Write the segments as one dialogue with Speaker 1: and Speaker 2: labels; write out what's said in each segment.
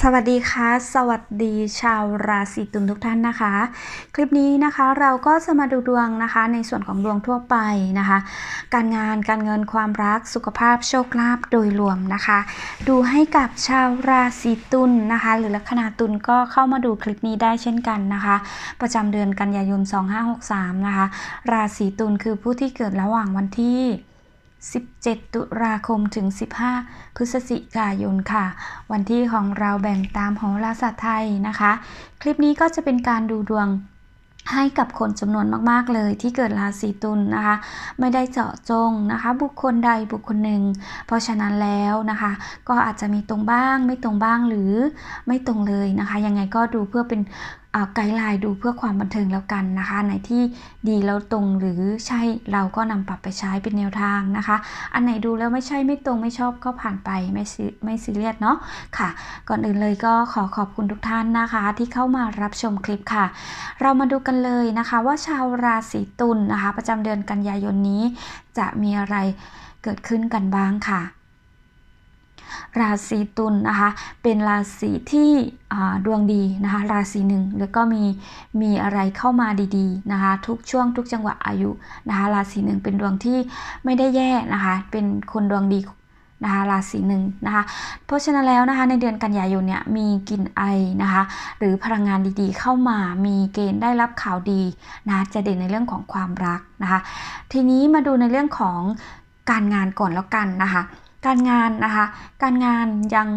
Speaker 1: สวัสดีค่ะ สวัสดีชาวราศีตุลทุกท่านนะคะ คลิปนี้นะคะเราก็จะมาดูดวงนะคะ ในส่วนของดวงทั่วไปนะคะ การงานการเงินความรักสุขภาพโชคลาภโดยรวมนะคะ ดูให้กับชาวราศีตุลนะคะ หรือลัคนาตุลก็เข้ามาดูคลิปนี้ได้เช่นกันนะคะ ประจำเดือนกันยายน 2563 นะคะ ราศีตุลคือผู้ที่เกิดระหว่างวันที่ 17 ตุลาคมถึง 15 พฤศจิกายนค่ะ วันที่ของเราแบ่งตามโหราศาสตร์ไทยนะคะ คลิปนี้ก็จะเป็นการดูดวงให้กับคนจำนวนมาก ๆ เลยที่เกิดราศีตุลนะคะ ไม่ได้เจาะจงนะคะ บุคคลใดบุคคลหนึ่ง เพราะฉะนั้นแล้วนะคะ ก็อาจจะมีตรงบ้าง ไม่ตรงบ้างหรือไม่ตรงเลยนะคะ ยังไงก็ดูเพื่อเป็น ไกด์ไลน์ดูเพื่อความบันเทิงแล้วกันนะคะ ไหนที่ดีแล้วตรงหรือใช่เราก็นำปรับไปใช้เป็นแนวทางนะคะ อันไหนดูแล้วไม่ใช่ไม่ตรงไม่ชอบก็ผ่านไปไม่ซีไม่ซีเรียสเนาะค่ะ ก่อนอื่นเลยก็ขอขอบคุณทุกท่านนะคะ ที่เข้ามารับชมคลิปค่ะ เรามาดูกันเลยนะคะว่าชาวราศีตุลนะคะ ประจำเดือนกันยายนนี้ จะมีอะไรเกิดขึ้นกันบ้างค่ะ ราศีตุลนะคะ เป็นราศีที่ดวงดีนะคะ ราศีหนึ่งแล้วก็มีมีอะไรเข้ามาดีๆนะคะ ทุกช่วงทุกจังหวะอายุนะคะ ราศีหนึ่งเป็นดวงที่ไม่ได้แย่นะคะ เป็นคนดวงดีนะคะราศีหนึ่งนะคะ เพราะฉะนั้นแล้วนะคะในเดือนกันยายนเนี่ยมีกลิ่นไอนะคะ หรือพลังงานดีๆ เข้ามามีเกณฑ์ได้รับข่าวดีนะะจะเด่นในเรื่องของความรักนะคะ ทีนี้มาดูในเรื่องของการงานก่อนแล้วกันนะคะ การงานนะคะ การงานยัง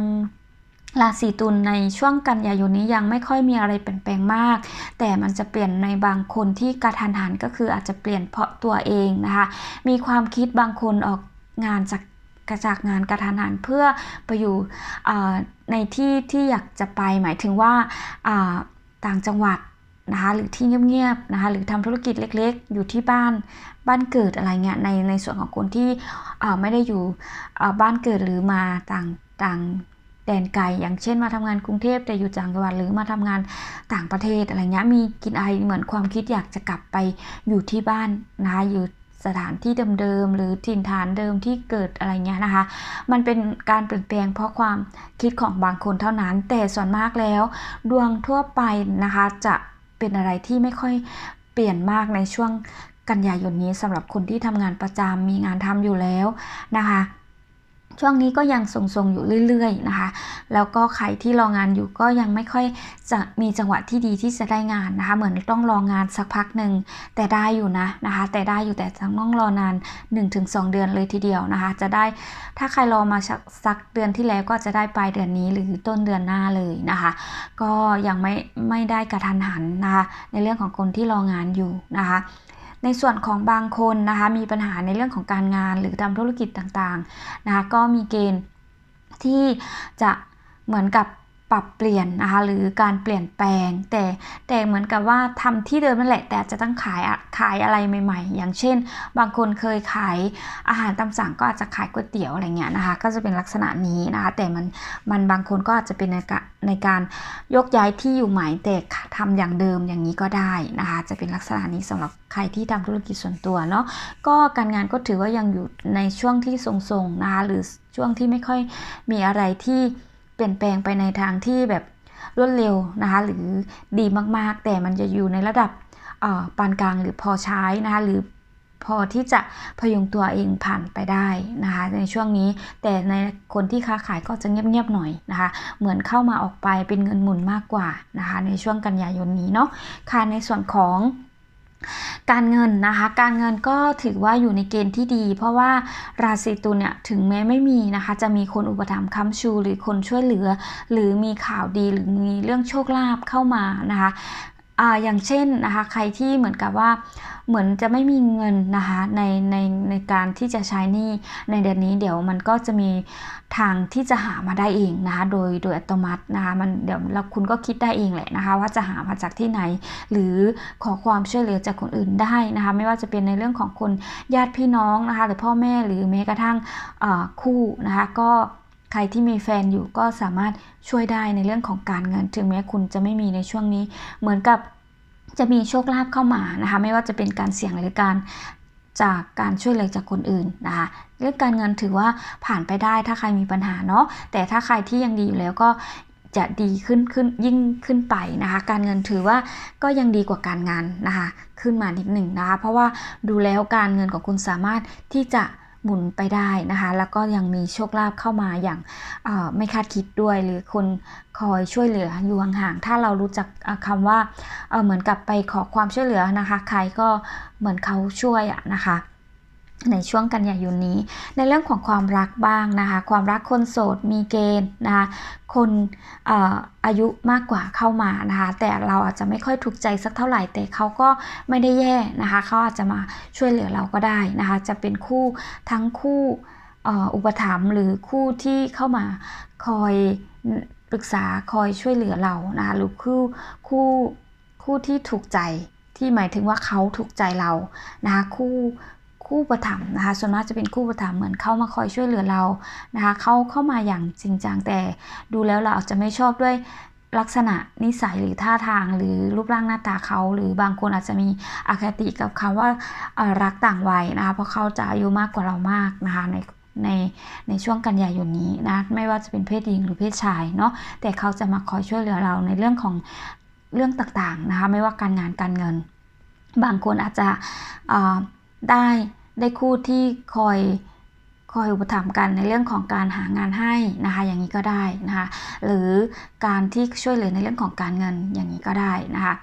Speaker 1: ราศีตุลในช่วงกันยายนนี้ยังไม่ค่อยมีอะไรเปลี่ยนแปลงมาก แต่มันจะเปลี่ยนในบางคนที่กระทันหันก็คืออาจจะเปลี่ยนเพราะตัวเองนะคะ มีความคิดบางคนออกงานจากกระจากงานกระทันหันเพื่อไปอยู่ในที่ที่อยากจะไปหมายถึงว่าต่างจังหวัด นะคะหรือที่เงียบๆนะคะหรือทำธุรกิจเล็กๆ อยู่ที่บ้านบ้านเกิดอะไรเงี้ยในในส่วนของคนที่ไม่ได้อยู่บ้านเกิดหรือมาต่างต่างแดนไกลอย่างเช่นมาทำงานกรุงเทพแต่อยู่จังหวัดหรือมาทำงานต่างประเทศอะไรเงี้ยมีกินไอเหมือนความคิดอยากจะกลับไปอยู่ที่บ้านนะคะอยู่สถานที่เดิมๆหรือถิ่นฐานเดิมที่เกิดอะไรเงี้ยนะคะ มันเป็นการเปลี่ยนแปลงเพราะความคิดของบางคนเท่านั้น แต่ส่วนมากแล้ว ดวงทั่วไปนะคะจะ เป็นอะไรที่ไม่ค่อยเปลี่ยนมากในช่วงกันยายนนี้สำหรับคนที่ทำงานประจำมีงานทำอยู่แล้วนะคะ ช่วงนี้ก็ยังทรงๆอยู่เรื่อยๆนะคะ แล้วก็ใครที่รองานอยู่ก็ยังไม่ค่อยจะมีจังหวะที่ดีที่จะได้งานนะคะ เหมือนต้องรองานสักพักหนึ่งแต่ได้อยู่นะนะคะ แต่ได้อยู่แต่ต้องรอนาน 1-2 เดือนเลยทีเดียวนะคะ จะได้ถ้าใครรอมาสักสักเดือนที่แล้วก็จะได้ปลายเดือนนี้หรือต้นเดือนหน้าเลยนะคะ ก็ยังไม่ไม่ได้กระทันหันนะคะในเรื่องของคนที่รองานอยู่นะคะ ในส่วนของบางคนนะคะมีปัญหาในเรื่องของการงานหรือทำธุรกิจต่างๆนะคะก็มีเกณฑ์ที่จะเหมือนกับ ปรับเปลี่ยนนะคะหรือการเปลี่ยนแปลง แต่แต่เหมือนกับว่าทำที่เดิมนั่นแหละ แต่จะต้องขายขายอะไรใหม่ ๆ อย่างเช่น บางคนเคยขายอาหารตามสั่งก็อาจจะขายก๋วยเตี๋ยวอะไรเงี้ยนะคะก็จะเป็นลักษณะนี้นะคะแต่มันมันบางคนก็อาจจะเป็นในการในการยกย้ายที่อยู่ใหม่แต่ทำอย่างเดิมอย่างนี้ก็ได้นะคะจะเป็นลักษณะนี้สำหรับใครที่ทำธุรกิจส่วนตัวเนาะก็การงานก็ถือว่ายังอยู่ในช่วงที่ทรงๆนะคะหรือช่วงที่ไม่ค่อยมีอะไรที่ เปลี่ยนแปลงไปในทางที่แบบรวดเร็วนะคะหรือดีมากๆ แต่มันจะอยู่ในระดับปานกลางหรือพอใช้นะคะหรือพอที่จะพยุงตัวเองผ่านไปได้นะคะในช่วงนี้แต่ในคนที่ค้าขายก็จะเงียบๆหน่อยนะคะเหมือนเข้ามาออกไปเป็นเงินหมุนมากกว่านะคะในช่วงกันยายนนี้เนาะค่ะในส่วนของ การเงินนะคะ การเงินก็ถือว่าอยู่ในเกณฑ์ที่ดี เพราะว่าราศีตุลเนี่ยถึงแม้ไม่มีนะคะ จะมีคนอุปถัมภ์ค้ำชูหรือคนช่วยเหลือ หรือมีข่าวดีหรือมีเรื่องโชคลาภเข้ามานะคะ อ่าอย่างเช่นนะคะ ใครที่เหมือนกับว่าเหมือนจะไม่มีเงินนะคะในในในการที่จะใช้หนี้ในเดือนนี้เดี๋ยวมันก็จะมีทางที่จะหามาได้เองนะคะโดยโดยอัตโนมัตินะคะมันเดี๋ยวเราคุณก็คิดได้เองแหละนะคะ ว่าจะหามาจากที่ไหน หรือขอความช่วยเหลือจากคนอื่นได้นะคะ ไม่ว่าจะเป็นในเรื่องของคนญาติพี่น้องนะคะหรือพ่อแม่หรือแม้กระทั่งคู่นะคะก็ ใครที่มีแฟนอยู่ก็สามารถช่วยได้ในเรื่องของการเงิน ถึงแม้คุณจะไม่มีในช่วงนี้ เหมือนกับจะมีโชคลาภเข้ามานะคะ ไม่ว่าจะเป็นการเสี่ยงหรือการจากการช่วยเหลือจากคนอื่นนะคะ เรื่องการเงินถือว่าผ่านไปได้ถ้าใครมีปัญหาเนาะแต่ถ้าใครที่ยังดีอยู่แล้วก็จะดีขึ้นขึ้นยิ่งขึ้นไปนะคะ การเงินถือว่าก็ยังดีกว่าการงานนะคะ ขึ้นมานิดหนึ่งนะคะ เพราะว่าดูแล้วการเงินของคุณสามารถที่จะ หมุนไปได้นะคะ แล้วก็ยังมีโชคลาภเข้ามาอย่างไม่คาดคิดด้วย หรือคนคอยช่วยเหลืออยู่ห่างๆถ้าเรารู้จักเอ่อคำว่าเเหมือนกับไปขอความช่วยเหลือนะคะ ใครก็เหมือนเขาช่วยนะคะ ในช่วงกันยายนนี้ ในเรื่องของความรักบ้างนะคะ ความรักคนโสดมีเกณฑ์นะคะคนออายุมากกว่าเข้ามานะคะแต่เราอาจจะไม่ค่อยถูกใจสักเท่าไหร่ แต่เขาก็ไม่ได้แย่นะคะเขาอาจจะมาช่วยเหลือเราก็ได้นะคะ จะเป็นคู่ทั้งคู่เอ่ออุปถัมภ์หรือคู่ที่เข้ามาคอยปรึกษาคอยช่วยเหลือเรานะคะหรือคู่คู่คู่ที่ถูกใจที่หมายถึงว่าเขาถูกใจเรานะคะคู่ คู่ประถมนะคะส่วนมากจะเป็นคู่ประถมเหมือนเข้ามาคอยช่วยเหลือเรานะคะเขาเข้ามาอย่างจริงจังแต่ดูแล้วเราอาจจะไม่ชอบด้วยลักษณะนิสัยหรือท่าทางหรือรูปร่างหน้าตาเขาหรือบางคนอาจจะมีอคติกับคำว่ารักต่างวัยนะคะเพราะเขาจะอายุมากกว่าเรามากนะคะในในในช่วงกันยายนนี้นะไม่ว่าจะเป็นเพศหญิงหรือเพศชายเนาะแต่เขาจะมาคอยช่วยเหลือเราในเรื่องของเรื่องต่างๆนะคะไม่ว่าการงานการเงิน บางคนอาจจะ ได้ได้คู่ที่คอยคอยอุปถัมภ์กันในเรื่องของการหางานให้นะคะ อย่างนี้ก็ได้นะคะ หรือการที่ช่วยเหลือในเรื่องของการเงินอย่างนี้ก็ได้นะคะ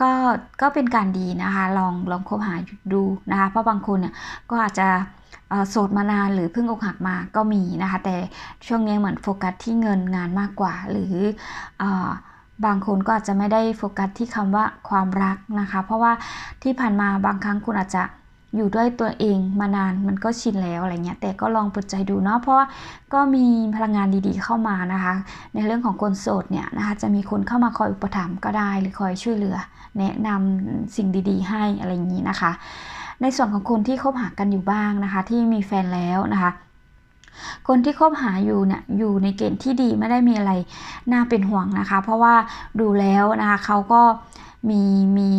Speaker 1: ก็ก็เป็นการดีนะคะลองลองคบหาดูนะคะ เพราะบางคนเนี่ยก็อาจจะโสดมานานหรือเพิ่งอกหักมาก็มีนะคะ แต่ช่วงนี้เหมือนโฟกัสที่เงินงานมากกว่า หรือเอ่อบางคนก็อาจจะไม่ได้โฟกัสที่คำว่าความรักนะคะ เพราะว่าที่ผ่านมาบางครั้งคุณอาจจะ อยู่ด้วยตัวเองมานานมันก็ชินแล้วอะไรเงี้ยแต่ก็ลองเปิดใจดูเนาะเพราะว่าก็มีพลังงานดีๆเข้ามานะคะ ในเรื่องของคนโสดเนี่ยนะคะจะมีคนเข้ามาคอยอุปถัมภ์ก็ได้หรือคอยช่วยเหลือ แนะนำสิ่งดีๆ ให้อะไรอย่างนี้นะคะ ในส่วนของคนที่คบหากันอยู่บ้างนะคะ ที่มีแฟนแล้วนะคะคนที่คบหาอยู่เนี่ยอยู่ในเกณฑ์ที่ดีไม่ได้มีอะไรน่าเป็นห่วงนะคะ เพราะว่าดูแล้วนะคะเขาก็ มีมี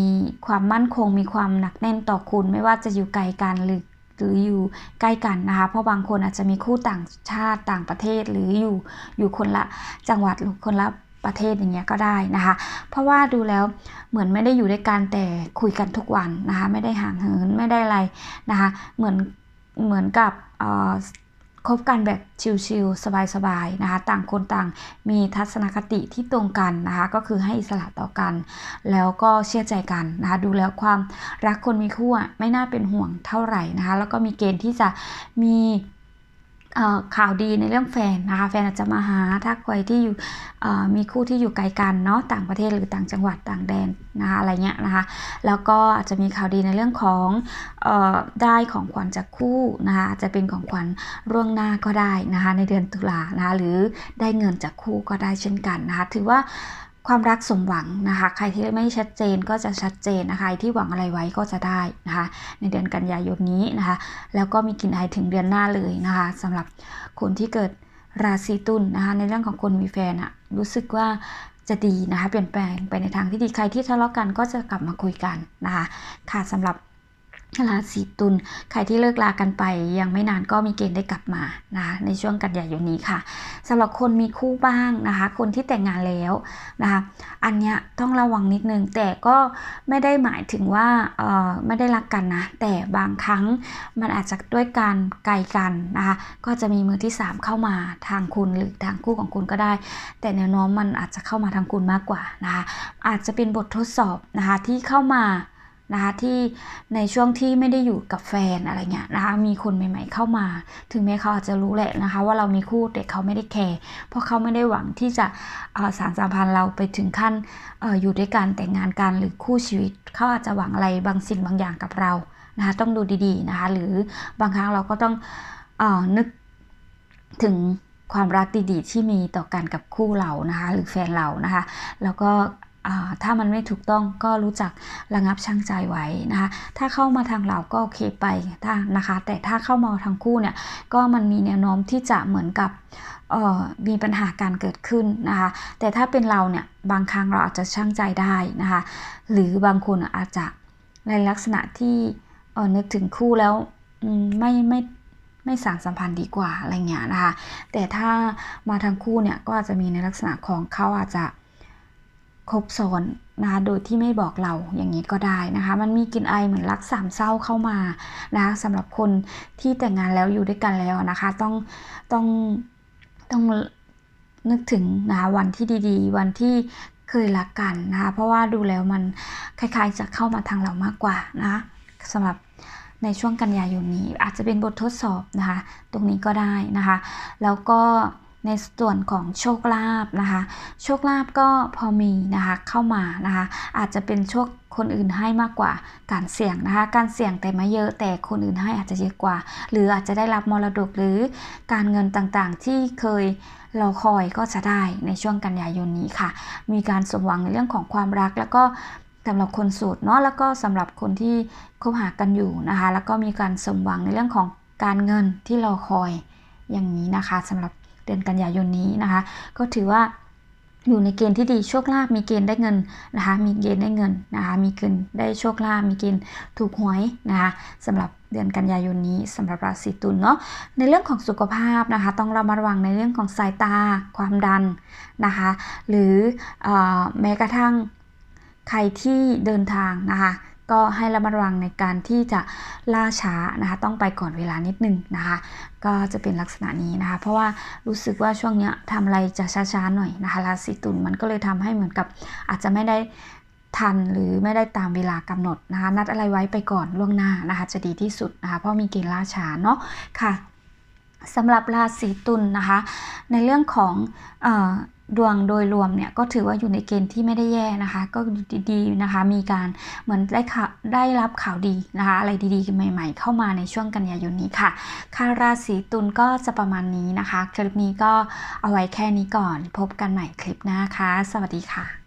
Speaker 1: ความมั่นคง มีความหนักแน่นต่อคุณ ไม่ว่าจะอยู่ไกลกันหรือหรืออยู่ใกล้กันนะคะ เพราะบางคนอาจจะมีคู่ต่างชาติต่างประเทศหรืออยู่อยู่คนละจังหวัดหรือคนละประเทศอย่างเงี้ยก็ได้นะคะ เพราะว่าดูแล้วเหมือนไม่ได้อยู่ด้วยกันแต่คุยกันทุกวันนะคะ ไม่ได้ห่างเหินไม่ได้อะไรนะคะ เหมือนเหมือนกับเอ่อ คบกันแบบชิลๆสบายๆนะคะ ต่างคนต่างมีทัศนคติที่ตรงกันนะคะ ก็คือให้อิสระต่อกัน แล้วก็เชื่อใจกันนะคะ ดูแล้วความรักคนมีคู่ไม่น่าเป็นห่วงเท่าไหร่นะคะ แล้วก็มีเกณฑ์ที่จะมี ข่าวดีในเรื่องแฟนนะคะ แฟนอาจจะมาหาถ้าใครที่อยู่มีคู่ที่อยู่ไกลกันเนาะต่างประเทศหรือต่างจังหวัดต่างแดนนะคะอะไรเงี้ยนะคะแล้วก็อาจจะมีข่าวดีในเรื่องของออได้ของขวัญจากคู่นะคะจจะเป็นของขวัญร่วงหน้าก็ได้นะคะในเดือนตุลานะคะหรือได้เงินจากคู่ก็ได้เช่นกันนะคะถือว่า ความรักสมหวังนะคะ ใครที่ไม่ชัดเจนก็จะชัดเจนนะคะที่หวังอะไรไว้ก็จะได้นะคะ ในเดือนกันยายนนี้นะคะ แล้วก็มีกลิ่นอายถึงเดือนหน้าเลยนะคะสำหรับคนที่เกิดราศีตุลนะคะ ในเรื่องของคนมีแฟนอะรู้สึกว่าจะดีนะคะ เปลี่ยนแปลงไปในทางที่ดีใครที่ทะเลาะกันก็จะกลับมาคุยกันนะคะ ค่ะสำหรับ ราศีตุลใครที่เลิกลากันไปยังไม่นานก็มีเกณฑ์ได้กลับมานะคะในช่วงกันยายนนี้ค่ะสำหรับคนมีคู่บ้างนะคะ คนที่แต่งงานแล้วนะคะอันเนี้ยต้องระวังนิดนึง แต่ก็ไม่ได้หมายถึงว่าเออไม่ได้รักกันนะแต่บางครั้งมันอาจจะด้วยการไกลกันนะคะก็จะมีมือที่ 3 เข้ามาทางคุณหรือทางคู่ของคุณก็ได้ แต่แนวโน้มมันอาจจะเข้ามาทางคุณมากกว่านะคะอาจจะเป็นบททดสอบนะคะที่เข้ามา นะคะที่ในช่วงที่ไม่ได้อยู่กับแฟนอะไรเงี้ยนะคะมีคนใหม่ ๆ เข้ามา ถึงแม้เขาอาจจะรู้แหละนะคะ ว่าเรามีคู่แต่เขาไม่ได้แคร์เพราะเขาไม่ได้หวังที่จะสารสัมพันธ์เราไปถึงขั้นออยู่ด้วยกันแต่งงานกันหรือคู่ชีวิต เขาอาจจะหวังอะไรบางสิ่งบางอย่างกับเรานะคะต้องดูดีๆนะคะหรือบางครั้งเราก็ต้องอนึกถึงความรักดีๆที่มีต่อกันกับคู่เรานะคะหรือแฟนเรานะคะ แล้วก็ ถ้ามันไม่ถูกต้องก็รู้จักระงับชั่งใจไว้นะคะ ถ้าเข้ามาทางเราก็โอเคไปถ้านะคะ แต่ถ้าเข้ามาทางคู่เนี่ย ก็มันมีแนวโน้มที่จะเหมือนกับมีปัญหาการเกิดขึ้นนะคะ แต่ถ้าเป็นเราเนี่ย บางครั้งเราอาจจะชั่งใจได้นะคะ หรือบางคนอาจจะในลักษณะที่นึกถึงคู่แล้วไม่ไม่ไม่สานสัมพันธ์ดีกว่าอะไรเงี้ยนะคะ แต่ถ้ามาทั้งคู่เนี่ยก็อาจจะมีในลักษณะของเขาอาจจะ คบซ้อนนะคะโดยที่ไม่บอกเราอย่างนี้ก็ได้นะคะ มันมีกลิ่นไอเหมือนรักสามเศร้าเข้ามานะคะสำหรับคนที่แต่งงานแล้วอยู่ด้วยกันแล้วนะคะ ต้องต้องต้องนึกถึงนะคะวันที่ดีๆ วันที่เคยรักกันนะคะเพราะว่าดูแล้วมันคล้ายๆจะเข้ามาทางเรามากกว่านะคะสำหรับในช่วงกันยายนนี้อาจจะเป็นบททดสอบนะคะ ตรงนี้ก็ได้นะคะ แล้วก็ ในส่วนของโชคลาภนะคะ โชคลาภก็พอมีนะคะเข้ามานะคะ อาจจะเป็นโชคคนอื่นให้มากกว่าการเสี่ยงนะคะ การเสี่ยงแต่ไม่เยอะแต่คนอื่นให้อาจจะเยอะกว่า หรืออาจจะได้รับมรดกหรือการเงินต่างๆ ที่เคยรอคอยก็จะได้ในช่วงกันยายนนี้ค่ะ มีการสมหวังในเรื่องของความรักแล้วก็สำหรับคนโสดเนาะแล้วก็สำหรับคนที่คบหากันอยู่นะคะ แล้วก็มีการสมหวังในเรื่องของการเงินที่รอคอยอย่างนี้นะคะสำหรับ เดือนกันยายนนี้นะคะ ก็ถือว่าอยู่ในเกณฑ์ที่ดีโชคลาภมีเกณฑ์ได้เงินนะคะมีเกณฑ์ได้เงินนะคะมีเกณฑ์ได้โชคลาภมีเกณฑ์ถูกหวยนะคะสำหรับเดือนกันยายนนี้สำหรับราศีตุลเนาะในเรื่องของสุขภาพนะคะต้องระมัดระวังในเรื่องของสายตาความดันนะคะหรือเออแม้กระทั่งใครที่เดินทางนะคะ ก็ให้ระมัดระวังในการที่จะล่าช้านะคะ ต้องไปก่อนเวลานิดนึงนะคะ ก็จะเป็นลักษณะนี้นะคะ เพราะว่ารู้สึกว่าช่วงเนี้ยทำอะไรจะช้าๆหน่อยนะคะราศีตุลมันก็เลยทำให้เหมือนกับอาจจะไม่ได้ทันหรือไม่ได้ตามเวลากำหนดนะคะ นัดอะไรไว้ไปก่อนล่วงหน้านะคะ จะดีที่สุดนะคะ เพราะมีเกณฑ์ล่าช้าเนาะค่ะ สำหรับราศีตุลนะคะ ในเรื่องของอดวงโดยรวมเนี่ยก็ถือว่าอยู่ในเกณฑ์ที่ไม่ได้แย่นะคะ ก็ดีๆนะคะ มีการเหมือนได้ข่าวได้รับข่าวดีนะคะ อะไรดีๆใหม่ ๆ เข้ามาในช่วงกันยายนนี้ค่ะค่าราศีตุลก็จะประมาณนี้นะคะ คลิปนี้ก็เอาไว้แค่นี้ก่อน พบกันใหม่คลิปหน้าค่ะสวัสดีค่ะ